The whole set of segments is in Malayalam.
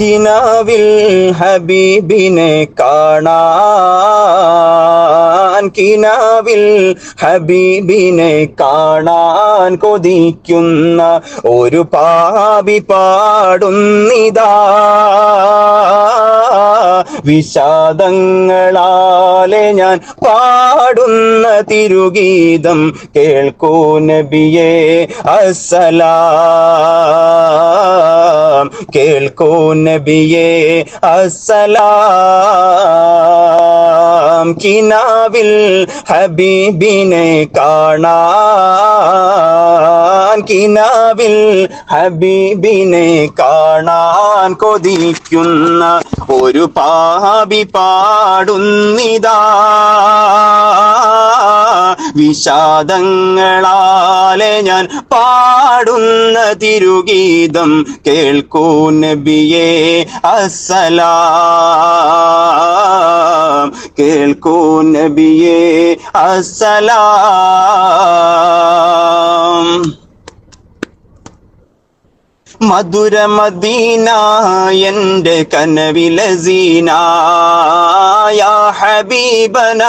കിനാവിൽ ഹബീബിനെ കാണാൻ കിനാവിൽ ഹബീബിനെ കാണാൻ കൊതിക്കുന്ന ഒരു പാപി പാടുന്നിതാ. വിഷാദങ്ങളാലെ ഞാൻ പാടുന്ന തിരുഗീതം കേൾക്കൂ നബിയേ അസ്സലാം. കേൾക്കൂ നബിയേ അസലാം കിനാവിൽ ഹബീബിനെ കാണാൻ കിനാവിൽ ഹബീബിനെ കാണാൻ കൊതിക്കുന്ന ഒരു പാപി പാടുന്നിതാ. വിഷാദങ്ങളാലെ ഞാൻ പാടുന്ന തിരുഗീതം കേൾക്കൂ നബിയേ അസ്സലാം. കേൾക്കൂ നബിയേ അസ്സലാം. മധുര മദീന എന്റെ കനവിലസീന യാ ഹബീബന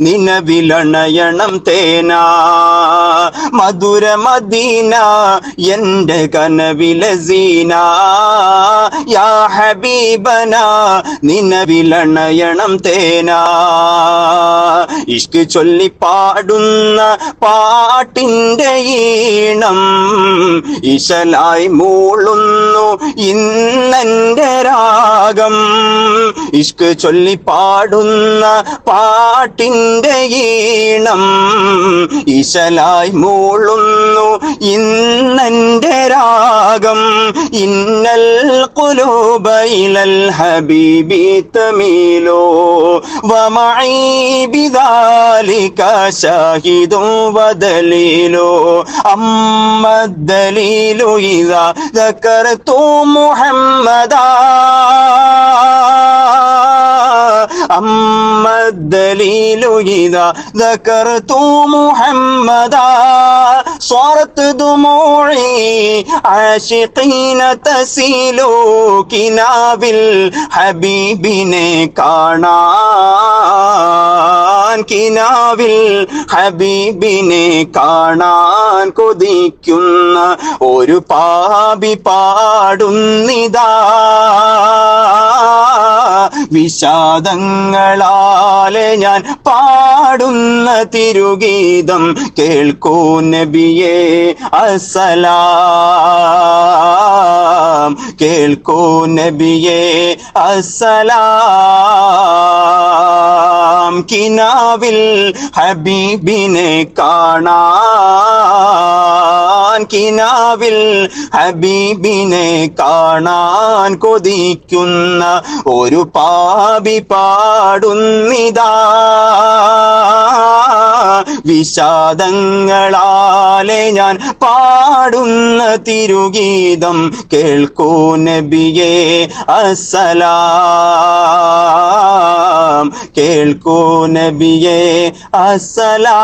നിലവിലണയണം തേന. മധുര മദീന എന്റെ കനവിലസീന യാ ഹബീബന നിനവിലണയണം തേന. ഇഷ്ക് ചൊല്ലി പാടുന്ന പാട്ടിന്റെ ഈണം ഇശലായി മൂളുന്നു ഇന്നെന്റെ രാഗം ഇഷ്ക് ചൊല്ലി പാടുന്ന പാട്ടിൻ്റെ ഈണം ഇശലായി മൂളുന്നു ഇന്നെന്റെ രാഗം ഇന്നൽ കുലൂബയിലൽ ഹബീബി തമീലോ വമഈ ബിദാലിക ഷാഹിദും വദലീലോ അമ്മ الدليل إذا ذكرت محمدا أما الدليل إذا ذكرت محمدا صارت ആശിഖീന തസീലോ കിനാവിൽ ഹബീബിനെ കാണാൻ കിനാവിൽ ഹബീബിനെ കാണാൻ കൊതിക്കുന്ന ഒരു പാപി പാടുന്നിതാ. വിഷാദങ്ങളാലെ ഞാൻ പാടുന്ന തിരുഗീതം കേൾക്കൂ നബിയേ അസ്സലാം. കേൾക്കൂ നബിയേ അസ്സലാം കിനാവിൽ ഹബീബിനെ കാണാൻ കിനാവിൽ ഹബീബിനെ കാണാൻ കൊതിക്കുന്ന ഒരു പാപി പാടുന്നിതാ. വിഷാദങ്ങളാലെ ഞാൻ പാടുന്ന തിരുഗീതം കേൾക്കൂ നബിയേ അസ്സലാം കേൾക്കൂ നബിയേ അസ്സലാം.